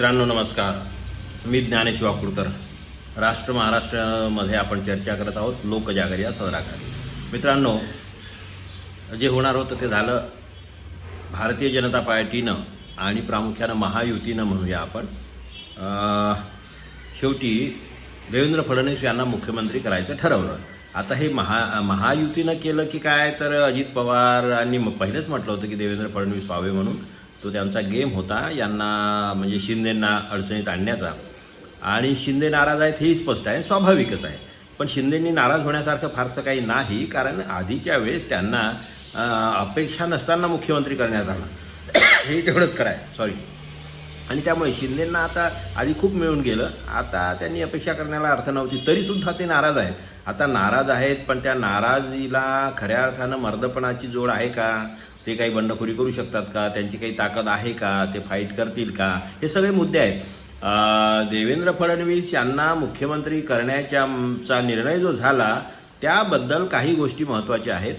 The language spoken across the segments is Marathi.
मित्रांनो नमस्कार. मी ज्ञानेश वाकुळकर. राष्ट्र महाराष्ट्रामध्ये आपण चर्चा करत आहोत. लोकजागर या सदराखाली. मित्रांनो जे होणार होतं ते झालं भारतीय जनता पार्टीनं आणि प्रामुख्यानं महायुतीनं म्हणूया आपण. शेवटी देवेंद्र फडणवीस यांना मुख्यमंत्री करायचं ठरवलं. आता हे महा महायुतीनं केलं की काय? तर अजित पवारांनी यांनी पहिलेच म्हटलं होतं की देवेंद्र फडणवीस व्हावे म्हणून. तो त्यांचा गेम होता यांना म्हणजे शिंदेंना अडचणीत आणण्याचा. आणि शिंदे नाराज आहेत हेही स्पष्ट आहे स्वाभाविकच आहे. पण शिंदेंनी नाराज होण्यासारखं फारसं काही नाही कारण आधीच्या वेळेस त्यांना अपेक्षा नसताना मुख्यमंत्री करण्यात आला. हे तेवढंच कराय सॉरी आणि त्यामुळे शिंदेंना आता आधी खूप मिळून गेलं. आता त्यांनी अपेक्षा करण्याला अर्थ नव्हती तरीसुद्धा ते नाराज आहेत. आता नाराज आहेत पण त्या नाराजीला खऱ्या अर्थानं मर्दपणाची जोड आहे का? ते काही बंडखोरी करू शकतात का? त्यांची काही ताकद आहे का? ते फाईट करतील का? हे सगळे मुद्दे आहेत. देवेंद्र फडणवीस यांना मुख्यमंत्री करण्याच्या निर्णय जो झाला त्याबद्दल काही गोष्टी महत्त्वाच्या आहेत.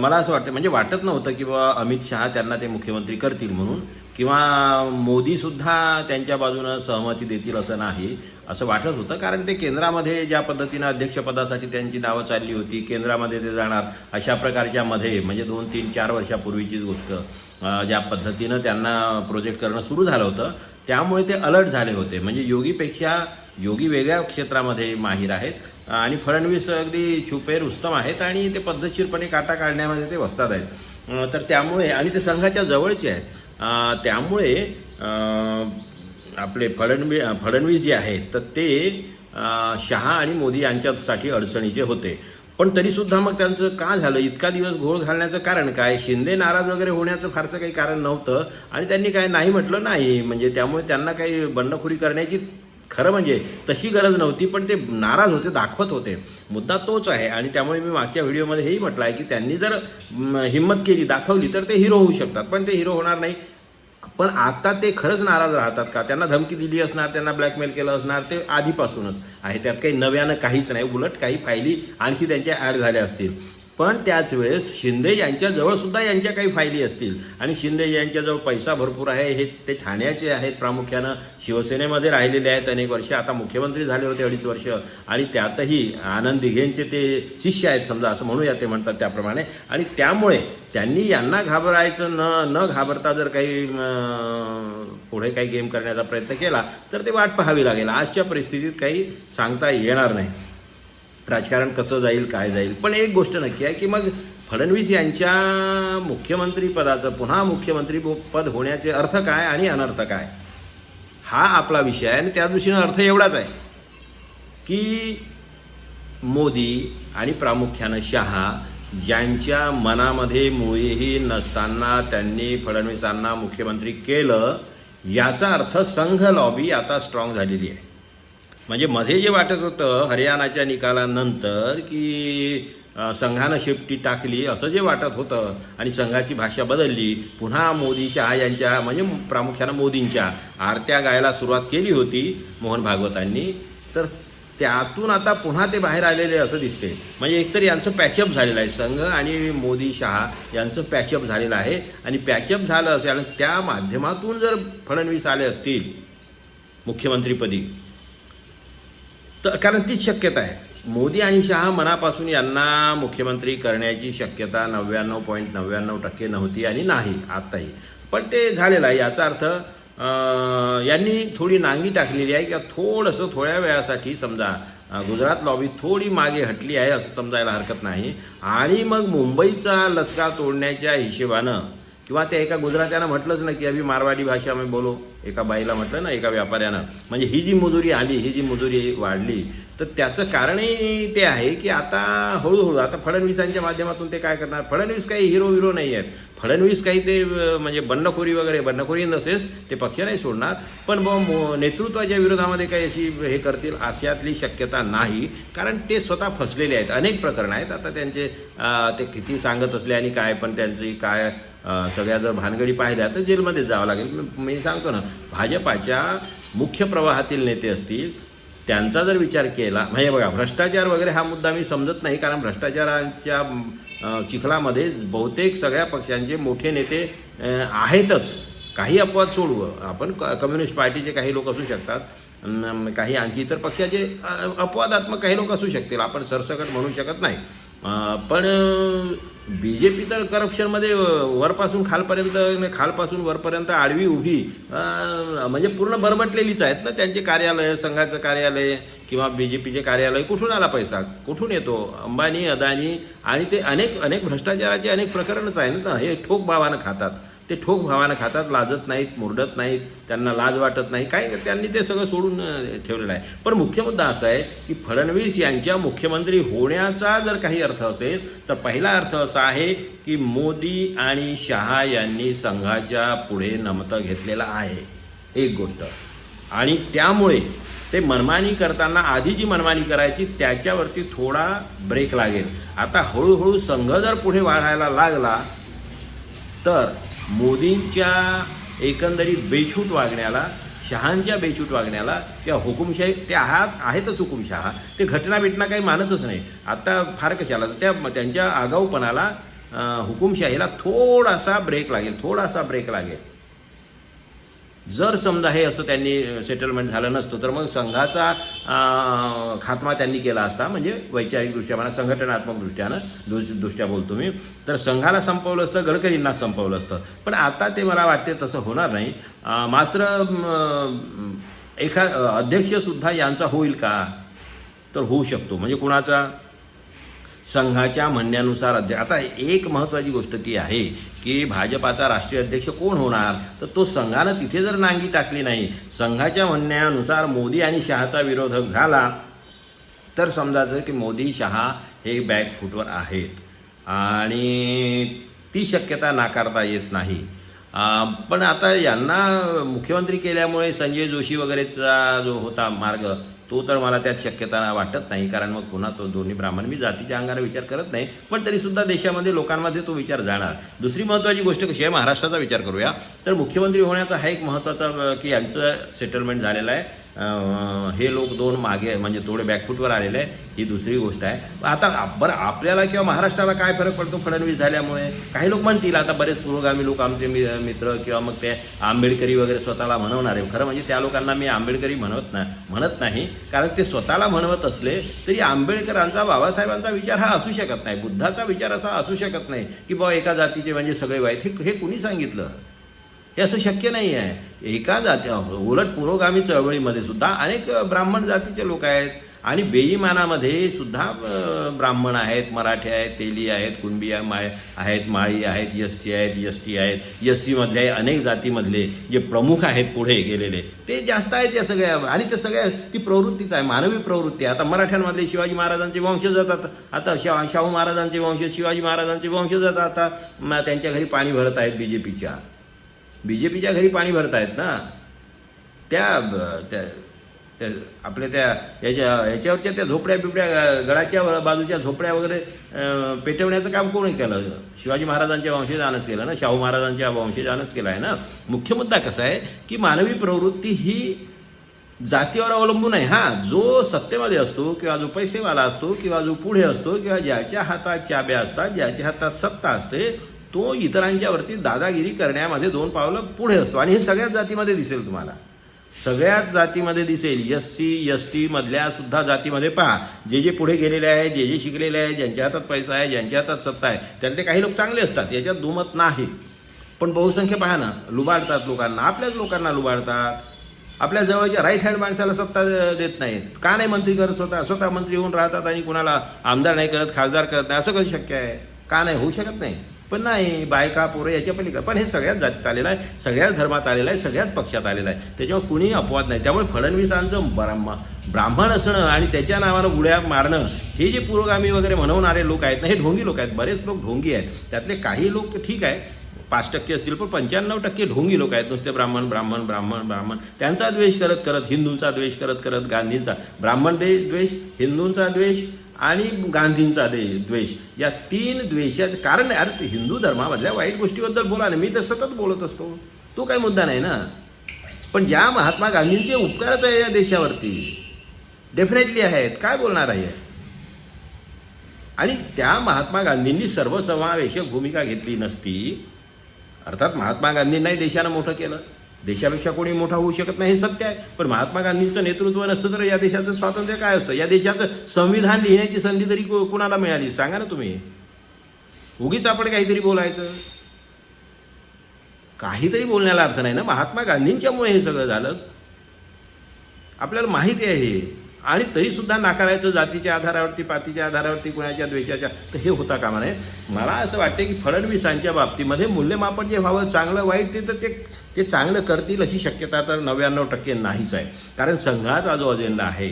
मला असं वाटतं म्हणजे वाटत नव्हतं की बाबा अमित शहा त्यांना ते मुख्यमंत्री करतील म्हणून. किंवा मोदीसुद्धा त्यांच्या बाजूनं सहमती देतील असं नाही असं वाटत होतं. कारण ते केंद्रामध्ये ज्या पद्धतीनं अध्यक्षपदासाठी त्यांची नावं चालली होती केंद्रामध्ये ते जाणार अशा प्रकारच्या मध्ये म्हणजे दोन तीन चार वर्षापूर्वीचीच गोष्ट ज्या पद्धतीनं त्यांना प्रोजेक्ट करणं सुरू झालं होतं त्यामुळे ते अलर्ट झाले होते. म्हणजे योगीपेक्षा योगी वेगळ्या क्षेत्रामध्ये माहीर आहेत आणि फडणवीस अगदी छुपे रुस्तम आहेत आणि ते पद्धतशीरपणे काटा काढण्यामध्ये ते वसतात आहेत. तर त्यामुळे आणि ते संघाच्या जवळचे आहेत. त्यामुळे आपले फडणवी फडणवीस जे आहेत तर ते शहा आणि मोदी यांच्यासाठी अडचणीचे होते. पण तरीसुद्धा मग त्यांचं का झालं? इतका दिवस घोळ घालण्याचं कारण काय? शिंदे नाराज वगैरे होण्याचं फारसं काही कारण नव्हतं. आणि त्यांनी काय नाही म्हटलं? नाही. म्हणजे त्यामुळे त्यांना काही बंडखोरी करण्याची खरं म्हणजे तशी गरज नव्हती पण ते नाराज होते दाखवत होते. मुद्दा तोच आहे. आणि त्यामुळे मी मागच्या व्हिडिओमध्ये हेही म्हटलं आहे की त्यांनी जर हिंमत केली दाखवली तर ते हिरो होऊ शकतात. पण ते हिरो होणार नाही. पण आता ते खरंच नाराज राहतात का? त्यांना धमकी दिली असणार त्यांना ब्लॅकमेल केलं असणार ते आधीपासूनच. आहे त्यात काही नव्यानं काहीच नाही उलट काही फायली आणखी त्यांच्या ॲड झाल्या असतील. पण त्याच वेळेस शिंदे यांच्याजवळ सुद्धा यांच्या काही फायली असतील. आणि शिंदे यांच्याजवळ पैसा भरपूर आहे हे ते ठाण्याचे आहेत प्रामुख्यानं. शिवसेनेमध्ये राहिलेले आहेत अनेक वर्ष आता मुख्यमंत्री झाले होते अडीच वर्ष. आणि त्यातही आनंद दिघेंचे ते शिष्य आहेत समजा असं म्हणूया ते म्हणतात त्याप्रमाणे. आणि त्यामुळे त्यांनी यांना घाबरायचं न न घाबरता जर काही पुढे काही गेम करण्याचा प्रयत्न केला तर ते वाट पाहावी लागेल. आजच्या परिस्थितीत काही सांगता येणार नाही. राजकारण कसं जाईल काय जाईल. पण एक गोष्ट नक्की आहे की मग फडणवीस यांच्या मुख्यमंत्रीपदाचं पुन्हा मुख्यमंत्री पद होण्याचे अर्थ काय आणि अनर्थ काय? हा आपला विषय आहे आणि त्या दृष्टीनं अर्थ एवढाच आहे की मोदी आणि प्रामुख्यानं शहा ज्यांच्या मनामध्ये मुळीही नसताना त्यांनी फडणवीसांना मुख्यमंत्री केलं याचा अर्थ संघ लॉबी आता स्ट्रॉंग झालेली आहे. म्हणजे मध्ये जे वाटत होतं हरियाणाच्या निकालानंतर की संघानं शेपटी टाकली असं जे वाटत होतं आणि संघाची भाषा बदलली पुन्हा मोदी शहा यांच्या म्हणजे प्रामुख्यानं मोदींच्या आरत्या गायला सुरुवात केली होती मोहन भागवतांनी तर त्यातून आता पुन्हा ते बाहेर आलेले असं दिसते. म्हणजे एकतर यांचं पॅचअप झालेलं आहे संघ आणि मोदी शहा यांचं पॅचअप झालेलं आहे आणि पॅचअप झालं असेल आणि त्या माध्यमातून जर फडणवीस आले असतील मुख्यमंत्रीपदी तर कारण तीच शक्यता आहे. मोदी आणि शहा मनापासून यांना मुख्यमंत्री करण्याची शक्यता नव्याण्णव पॉईंट नव्याण्णव टक्के नव्हती आणि नाही आत्ताही. पण ते झालेलं आहे. याचा अर्थ यांनी थोडी नांगी टाकलेली आहे किंवा थोडंसं थोड्या वेळासाठी समजा गुजरात लॉबी थोडी मागे हटली आहे असं समजायला हरकत नाही. आणि मग मुंबईचा लचका तोडण्याच्या हिशेबानं किंवा त्या एका गुजरात्यानं म्हटलंच ना की अभि मारवाडी भाषा मी बोलो. एका बाईला म्हटलं ना एका व्यापाऱ्यानं म्हणजे ही जी मजुरी आली ही जी मजुरी वाढली तर त्याचं कारणही ते आहे की आता हळूहळू आता फडणवीसांच्या माध्यमातून ते काय करणार? फडणवीस काही हिरो हिरो नाही आहेत. फडणवीस काही ते म्हणजे बंडखोरी वगैरे बंडखोरी नसेस ते पक्ष नाही सोडणार. पण ब मो- नेतृत्वाच्या विरोधामध्ये काही अशी हे करतील अशातली शक्यता नाही. कारण ते स्वतः फसलेले आहेत. अनेक प्रकरणं आहेत. आता त्यांचे ते किती सांगत असले आणि काय पण त्यांची काय सगळ्या जर भानगडी पाहिल्या तर जेलमध्ये जावं लागेल. मी सांगतो ना भाजपाच्या मुख्य प्रवाहातील नेते असतील त्यांचा जर विचार केला म्हणजे बघा भ्रष्टाचार वगैरे हा मुद्दा मी समजत नाही कारण भ्रष्टाचाराच्या चिखलामध्ये बहुतेक सगळ्या पक्षांचे मोठे नेते आहेतच. काही अपवाद सोडू आपण क- कम्युनिस्ट पार्टीचे काही लोक असू शकतात. काही आणखी इतर पक्षाचे अपवादात्मक काही लोक असू शकतील. आपण सरसकट म्हणू शकत नाही. पण बी जे पी तर करप्शनमध्ये वरपासून खालपर्यंत खालपासून वरपर्यंत आडवी उभी म्हणजे पूर्ण बरबटलेलीच आहेत ना त्यांचे कार्यालय संघाचं कार्यालय किंवा बी जे पीचे कार्यालय. कुठून आला पैसा? कुठून येतो? अंबानी अदानी आणि ते अनेक अनेक भ्रष्टाचाराचे अनेक प्रकरणच आहे ना. हे ठोक भावानं खातात. ते ठोक भावानं खातात लाजत नाहीत मुरडत नाहीत त्यांना लाज वाटत नाही. काय त्यांनी ते सगळं सोडून ठेवलेलं आहे. पण मुख्य मुद्दा असा आहे की फडणवीस यांच्या मुख्यमंत्री होण्याचा जर काही अर्थ असेल तर पहिला अर्थ असा आहे की मोदी आणि शहा यांनी संघाच्या पुढे नमतं घेतलेलं आहे. एक गोष्ट. आणि त्यामुळे ते मनमानी करताना आधी जी मनमानी करायची त्याच्यावरती थोडा ब्रेक लागेल. आता हळूहळू संघ जर पुढे वाढायला लागला तर मोदींच्या एकंदरीत बेछूट वागण्याला शहांच्या बेछूट वागण्याला किंवा हुकुमशाही ते आहात आहेतच हुकुमशहा. ते घटना बिटना काही मानतच नाही. आत्ता फार कशाला? तर त्या त्यांच्या आगाऊपणाला हुकुमशाहीला थोडासा ब्रेक लागेल थोडासा ब्रेक लागेल. जर समजा हे असं त्यांनी सेटलमेंट झालं नसतं तर मग संघाचा खात्मा त्यांनी केला असता म्हणजे वैचारिकदृष्ट्या म्हणा संघटनात्मक दृष्ट्यानं दृश दृष्ट्या बोलतो मी तर संघाला संपवलं असतं गडकरींना संपवलं असतं. पण आता ते मला वाटते तसं होणार नाही. मात्र एखा अध्यक्षसुद्धा यांचा होईल का? तर होऊ शकतो. म्हणजे कुणाचा? संघाच्या म्हणण्यानुसार अध्यक्ष आता एक महत्त्वाची गोष्ट ती आहे की भाजपाचा राष्ट्रीय अध्यक्ष कोण होणार? तर तो संघानं तिथे जर नांगी टाकली नाही संघाच्या म्हणण्यानुसार मोदी आणि शहाचा विरोधक झाला तर समजायचं की मोदी शहा हे बॅकफूटवर आहेत. आणि ती शक्यता नाकारता येत नाही. पण आता यांना मुख्यमंत्री केल्यामुळे संजय जोशी वगैरेचा जो होता मार्ग तो तर मला त्यात शक्यता वाटत नाही. कारण मग पुन्हा तो दोन्ही ब्राह्मण मी जातीच्या अंगाने विचार करत नाही. पण तरीसुद्धा देशामध्ये लोकांमध्ये तो विचार जाणार. दुसरी महत्त्वाची गोष्ट कशी आहे महाराष्ट्राचा विचार करूया. तर मुख्यमंत्री होण्याचा हा एक महत्त्वाचा की यांचं सेटलमेंट झालेलं आहे. हे लोक दोन मागे म्हणजे थोडे बॅकफूटवर आलेले आहे ही दुसरी गोष्ट आहे. आता बरं आपल्याला किंवा महाराष्ट्राला काय फरक पडतो फडणवीस झाल्यामुळे? काही लोक म्हणतील आता बरेच पुरोगामी लोक आमचे मि मित्र किंवा मग ते आंबेडकरी वगैरे स्वतःला म्हणवणारे खरं म्हणजे त्या लोकांना मी आंबेडकरी म्हणत नाही म्हणत नाही. कारण ते स्वतःला म्हणवत असले तरी आंबेडकरांचा बाबासाहेबांचा विचार हा असू शकत नाही. बुद्धाचा विचार असा असू शकत नाही की बाबा एका जातीचे म्हणजे सगळे वाईट. हे हे कुणी सांगितलं? हे असं शक्य नाही आहे. एका जाती उलट पुरोगामी चळवळीमध्ये सुद्धा अनेक ब्राह्मण जातीचे लोक आहेत आणि बेईमानामध्ये सुद्धा ब्राह्मण आहेत मराठे आहेत तेली आहेत कुणबी आहे, माय आहेत माळी आहेत यस्सी आहेत यष्टी आहेत. यस्सीमधले अनेक जातीमधले जे प्रमुख आहेत पुढे गेलेले ते जास्त आहेत या सगळ्या आणि ते सगळ्या ती प्रवृत्तीच आहे मानवी प्रवृत्ती आहे. आता मराठ्यांमधले शिवाजी महाराजांचे वंशज जातात. आता शा शाहू महाराजांचे वंशज शिवाजी महाराजांचे वंशज जातात. आता त्यांच्या घरी पाणी भरत आहेत बी जे पीच्या बी जे पीच्या घरी पाणी भरत आहेत ना. त्या त्या त्या आपल्या त्या याच्या याच्यावरच्या त्या झोपड्या बिपड्या गडाच्या बाजूच्या झोपड्या वगैरे पेटवण्याचं काम कोणी केलं? शिवाजी महाराजांच्या वंशजानंच केलं ना? शाहू महाराजांच्या वंशजानंच केलं आहे ना? मुख्य मुद्दा कसा आहे की मानवी प्रवृत्ती ही जातीवर अवलंबून आहे. हां जो सत्तेमध्ये असतो किंवा जो पैसेवाला असतो किंवा जो पुढे असतो किंवा ज्याच्या हातात चाब्या असतात ज्याच्या हातात सत्ता असते तो इतरांच्यावरती दादागिरी करण्यामध्ये दोन पावलं पुढे असतो. आणि हे सगळ्याच जातीमध्ये दिसेल तुम्हाला. सगळ्याच जातीमध्ये दिसेल. एस सी एस टीमधल्यासुद्धा सुद्धा जातीमध्ये पहा. जे जे पुढे गेलेले आहे जे जे शिकलेले आहे ज्यांच्या हातात पैसा आहे ज्यांच्या हातात सत्ता आहे त्यातले काही लोक चांगले असतात. याच्यात दुमत नाही. पण बहुसंख्य पहा ना. लुबाडतात लोकांना. आपल्याच लोकांना लुबाडतात. आपल्या जवळच्या राईट हँड माणसाला सत्ता देत नाहीत. का नाही मंत्री करत स्वतः? स्वतः मंत्री होऊन राहतात आणि कुणाला आमदार नाही करत खासदार करत नाही. असं कसं शक्य आहे? का नाही? होऊ शकत नाही. पण नाही बायका पोरं याच्या पलीकडे. पण हे सगळ्याच जातीत आलेलं आहे सगळ्याच धर्मात आलेलं आहे सगळ्याच पक्षात आलेलं आहे. त्याच्यावर कुणीही अपवाद नाही. त्यामुळे फडणवीसांचं ब्राह्म ब्राह्मण असणं आणि त्याच्या नावानं गुड्या मारणं हे जे पुरोगामी वगैरे म्हणवणारे लोक आहेत ना हे ढोंगी लोक आहेत. बरेच लोक ढोंगी आहेत. त्यातले काही लोक ठीक आहे पाच टक्के असतील पण पंच्याण्णव टक्के ढोंगी लोक आहेत. नुसते ब्राह्मण ब्राह्मण ब्राह्मण ब्राह्मण. त्यांचा द्वेष करत करत हिंदूंचा द्वेष करत करत गांधींचा. ब्राह्मण द्वेष हिंदूंचा द्वेष आणि गांधींचा दे द्वेष. या तीन द्वेषाचं कारण अरे हिंदू धर्मामधल्या वाईट गोष्टीबद्दल बोला ना. मी तर सतत बोलत असतो. तो काही मुद्दा नाही ना. पण ज्या महात्मा गांधींचे उपकारच आहे या देशावरती डेफिनेटली आहेत. काय बोलणार आहे? आणि त्या महात्मा गांधींनी सर्वसमावेशक भूमिका घेतली नसती. अर्थात महात्मा गांधींनाही देशानं मोठं केलं. देशापेक्षा कोणी मोठा होऊ शकत नाही हे सत्य आहे. पण महात्मा गांधींचं नेतृत्व नसतं तर या देशाचं स्वातंत्र्य काय असतं? या देशाचं संविधान लिहिण्याची संधी तरी को- कुणाला मिळाली? सांगा ना तुम्ही. उगीच आपण काहीतरी बोलायचं. काहीतरी बोलण्याला अर्थ नाही ना? महात्मा गांधींच्यामुळे हे सगळं झालं. आपल्याला माहिती आहे हे. आणि तरीसुद्धा नाकारायचं जातीच्या आधारावरती पातीच्या आधारावरती कुणाच्या द्वेषाच्या तर हे होता कामा नये. मला असं वाटते की फडणवीसांच्या बाबतीमध्ये मूल्यमापन जे व्हावं चांगलं वाईट ते तर ते ते चांगलं करतील अशी शक्यता तर नव्याण्णव टक्के नाहीच आहे. कारण संघाचा जो अजेंडा आहे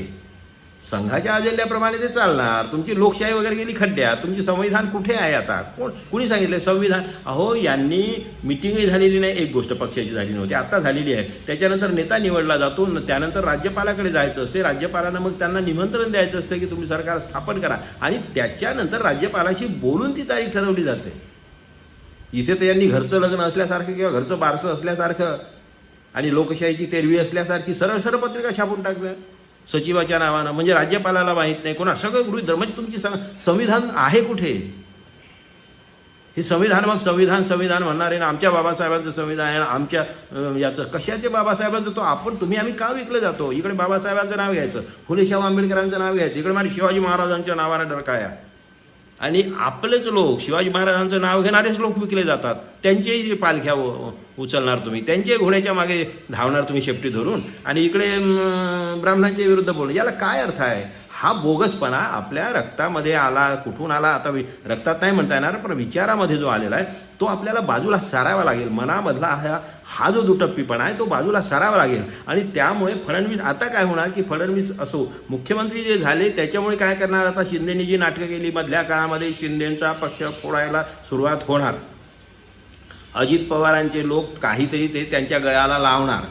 संघाच्या अजेंड्याप्रमाणे ते चालणार. तुमची लोकशाही वगैरे गेली खड्ड्यात. तुमची संविधान कुठे आहे आता? कोण कुणी सांगितलं संविधान? अहो यांनी मिटिंगही झालेली नाही. एक गोष्ट पक्षाची झाली नव्हती. आत्ता झालेली आहे. त्याच्यानंतर नेता निवडला जातो. त्यानंतर राज्यपालाकडे जायचं असते. राज्यपालांना मग त्यांना निमंत्रण द्यायचं असतं की तुम्ही सरकार स्थापन करा. आणि त्याच्यानंतर राज्यपालाशी बोलून ती तारीख ठरवली जाते. इथे तर यांनी घरचं लग्न असल्यासारखं किंवा घरचं बारसं असल्यासारखं आणि लोकशाहीची तेरवी असल्यासारखी सरळ सरळ पत्रिका छापून टाकल्या. सचिवाच्या नावानं म्हणजे राज्यपालाला माहीत नाही कोणा सगळं गृहित धर म्हणजे तुमची सं संविधान आहे कुठे? हे संविधान मग संविधान संविधान म्हणणार आहे ना आमच्या बाबासाहेबांचं संविधान आहे ना आमच्या याचं कशाचे बाबासाहेबांचं? तो आपण तुम्ही आम्ही का विकलं जातो? इकडे बाबासाहेबांचं नाव घ्यायचं फुले शाहू आंबेडकरांचं नाव घ्यायचं इकडे माझ्या शिवाजी महाराजांच्या नावानं डरकाळ्या. आणि आपलेच लोक शिवाजी महाराजांचं नाव घेणारेच लोक विकले जातात. त्यांचेही पालख्या उचलणार तुम्ही त्यांच्याही घोड्याच्या मागे धावणार तुम्ही शेपटी धरून. आणि इकडे ब्राह्मणांच्या विरुद्ध बोल याला काय अर्थ आहे? हा बोगसपणा आपल्या रक्तामध्ये आला कुठून आला आता वि- रक्तात नाही म्हणता येणार पण विचारामध्ये जो आलेला आहे तो आपल्याला बाजूला सारावा लागेल. मनामधला हा हा जो दुटप्पीपणा आहे तो बाजूला सारावा लागेल. आणि त्यामुळे फडणवीस आता काय होणार की फडणवीस असो मुख्यमंत्री जे झाले त्याच्यामुळे काय करणार? आता शिंदेनी जी नाटकं केली मधल्या काळामध्ये शिंदेचा पक्ष फोडायला सुरुवात होणार. अजित पवारांचे लोक काहीतरी ते त्यांच्या गळ्याला लावणार.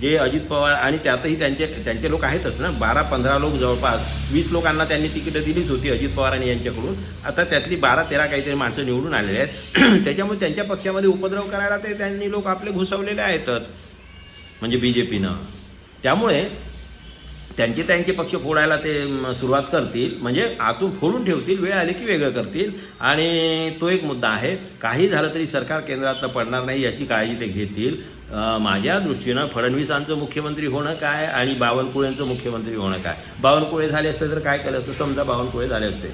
जे अजित पवार आणि त्यातही त्यांचे त्यांचे लोक आहेतच ना. बारा पंधरा लोक जवळपास वीस लोकांना त्यांनी तिकीटं दिलीच होती अजित पवारांनी यांच्याकडून. आता त्यातली बारा तेरा काहीतरी माणसं निवडून आलेले आहेत. त्याच्यामुळे त्यांच्या पक्षामध्ये उपद्रव करायला ते त्यांनी लोक आपले घुसवलेले आहेतच. म्हणजे बी जे पीनं त्यामुळे त्यांचे त्यांचे पक्ष फोडायला ते सुरुवात करतील. म्हणजे आतून फोडून ठेवतील वेळ आली की वेगळं करतील. आणि तो एक मुद्दा आहे. काही झालं तरी सरकार केंद्रातनं पडणार नाही याची काळजी ते घेतील. माझ्या दृष्टीनं फडणवीसांचं मुख्यमंत्री होणं काय आणि बावनकुळेंचं मुख्यमंत्री होणं काय? बावनकुळे झाले असते तर काय केलं असतं? समजा बावनकुळे झाले असते.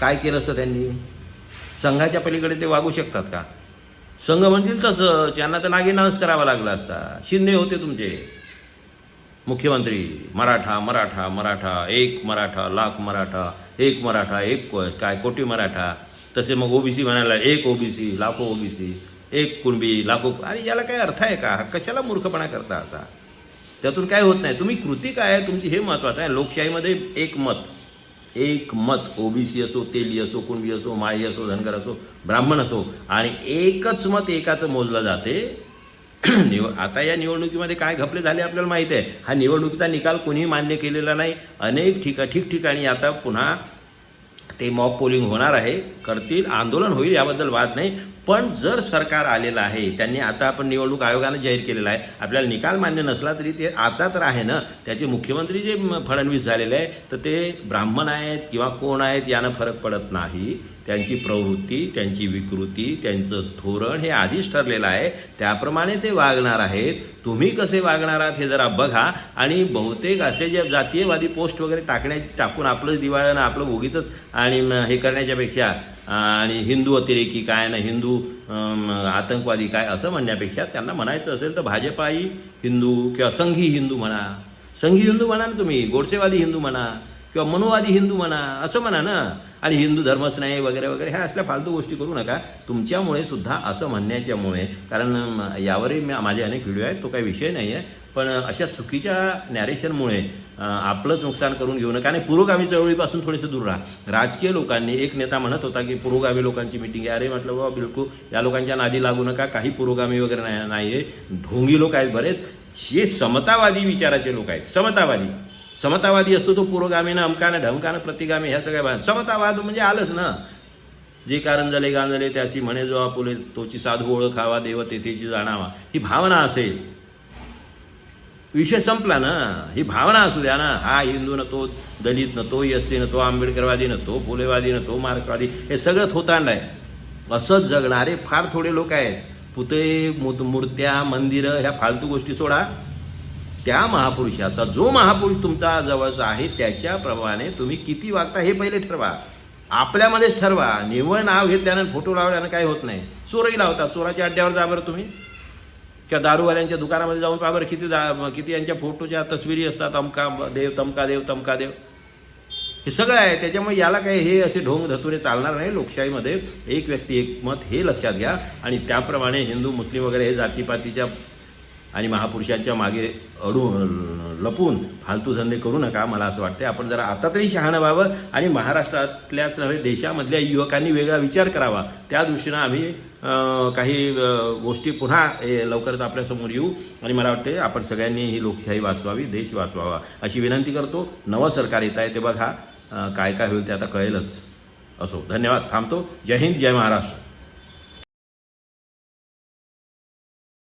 काय केलं असतं त्यांनी? संघाच्या पलीकडे ते वागू शकतात का? संघ म्हणतील तसंच यांना तर नागेनाच करावा लागला असता. शिंदे होते तुमचे. मुख्यमंत्री. मराठा मराठा मराठा एक मराठा लाख मराठा एक मराठा एक को- काय? कोटी मराठा. तसे मग ओबीसी म्हणायला एक ओबीसी लाखो ओबीसी. एक कुणबी लाखो आणि याला काय अर्थ आहे का? कशाला मूर्खपणा करता असा? त्यातून काय होत नाही. तुम्ही कृती काय आहे? तुमची हे महत्त्वाचं आहे. लोकशाहीमध्ये एक मत एक मत ओबीसी असो तेली असो कुणबी असो माई असो धनगर असो ब्राह्मण असो आणि एकच मत एकाचं मोजलं जाते. निव आता या निवडणुकीमध्ये काय घपले झाले आपल्याला माहिती आहे. हा निवडणुकीचा निकाल कोणीही मान्य केलेला नाही. अनेक ठिका ठिकठिकाणी आता पुन्हा ते मॉक पोलिंग होणार आहे. करतील. आंदोलन होईल याबद्दल वाद नाही. पण जर सरकार आलेलं आहे त्यांनी आता आपण निवडणूक आयोगानं जाहीर केलेलं आहे आपल्याला निकाल मान्य नसला तरी ते आता तर आहे ना त्याचे मुख्यमंत्री जे फडणवीस झालेले आहे तर ते ब्राह्मण आहेत किंवा कोण आहेत यानं फरक पडत नाही. त्यांची प्रवृत्ती त्यांची विकृती त्यांचं धोरण हे आधीच ठरलेलं आहे. त्याप्रमाणे ते वागणार आहेत. तुम्ही कसे वागणार आहात हे जरा बघा. आणि बहुतेक असे जे जातीयवादी पोस्ट वगैरे टाकण्या टाकून आपलं दिवाळ्यानं आपलं उगीच आणि हे करण्याच्यापेक्षा आणि हिंदू अतिरेकी काय ना हिंदू आतंकवादी काय असं म्हणण्यापेक्षा त्यांना म्हणायचं असेल तर भाजपाही हिंदू किंवा संघी हिंदू म्हणा. संघी हिंदू म्हणा ना तुम्ही गोडसेवादी हिंदू म्हणा किंवा मनुवादी हिंदू म्हणा असं म्हणा ना. आणि हिंदू धर्मच नाही वगैरे वगैरे ह्या असल्या फालतू गोष्टी करू नका. तुमच्यामुळे सुद्धा असं म्हणण्याच्यामुळे कारण यावरही माझे अनेक व्हिडिओ आहेत तो काही विषय नाही आहे पण अशा चुकीच्या नॅरेशनमुळे आपलंच नुकसान करून घेऊ नका. आणि पुरोगामी चळवळीपासून थोडेसे दूर राहा. राजकीय लोकांनी एक नेता म्हणत होता की पुरोगामी लोकांची मिटिंग आहे. अरे म्हटलं बाबा बिलकुल. या लोकांच्या नादी लागू नका. काही पुरोगामी वगैरे नाही नाही आहे ढोंगी लोक आहेत बरेच. जे समतावादी विचाराचे लोक आहेत. समतावादी. समतावादी असतो तो पुरोगामीनं अमकानं ढमकानं प्रतिगामी ह्या सगळ्या समतावाद म्हणजे आलंच ना. जे कारण झाले गांजले त्याशी म्हणे जो आपुले तोची साधू ओळखावा देव तेथेची जाणावा. ही भावना असेल. विषय संपला ना. ही भावना असू द्या ना. हा हिंदू नतो दलित नतो तो एससी नतो तो आंबेडकरवादी नतो फुलेवादी नतो मार्क्सवादी हे सगळं थोतांड आहे. असं जगणारे फार थोडे लोक आहेत. पुतळे मूर्त्या मंदिरं ह्या फालतू गोष्टी सोडा. त्या महापुरुषाचा जो महापुरुष तुमचा जवळचा आहे त्याच्याप्रमाणे तुम्ही किती वागता हे पहिले ठरवा. आपल्यामध्येच ठरवा. निव्वळ नाव घेतल्यानं फोटो लावल्यानं काही होत नाही. चोरही लावता. चोराच्या अड्ड्यावर जा बरं तुम्ही. किंवा दारूवाल्यांच्या दुकानामध्ये जाऊन पहा बरं किती दा किती यांच्या फोटोच्या तस्विरी असतात अमका देव तमका देव तमका देव. हे सगळं आहे. त्याच्यामुळे याला काही हे असे ढोंग धतुरे चालणार नाही. लोकशाहीमध्ये एक व्यक्ती एक मत हे लक्षात घ्या. आणि त्याप्रमाणे हिंदू मुस्लिम वगैरे हे जातीपातीच्या आणि महापुरुषांच्या मागे अडू लपून फालतू धंदे करू नका मला असं वाटतं आपण जरा आता तरी शहाणं व्हावं आणि महाराष्ट्रातल्याच नव्हे देशामधल्या युवकांनी वेगळा विचार करावा. त्या दृष्टीनं आम्ही काही गोष्टी पुन्हा ए, लवकरच आपल्यासमोर येऊ. आणि मला वाटते आपण सगळ्यांनी ही लोकशाही वाचवावी देश वाचवावा. अशी विनंती करतो नवं सरकार येत आहे ते बघा. काय काय होईल ते आता कळेलच. असो धन्यवाद. थांबतो. जय हिंद जय महाराष्ट्र.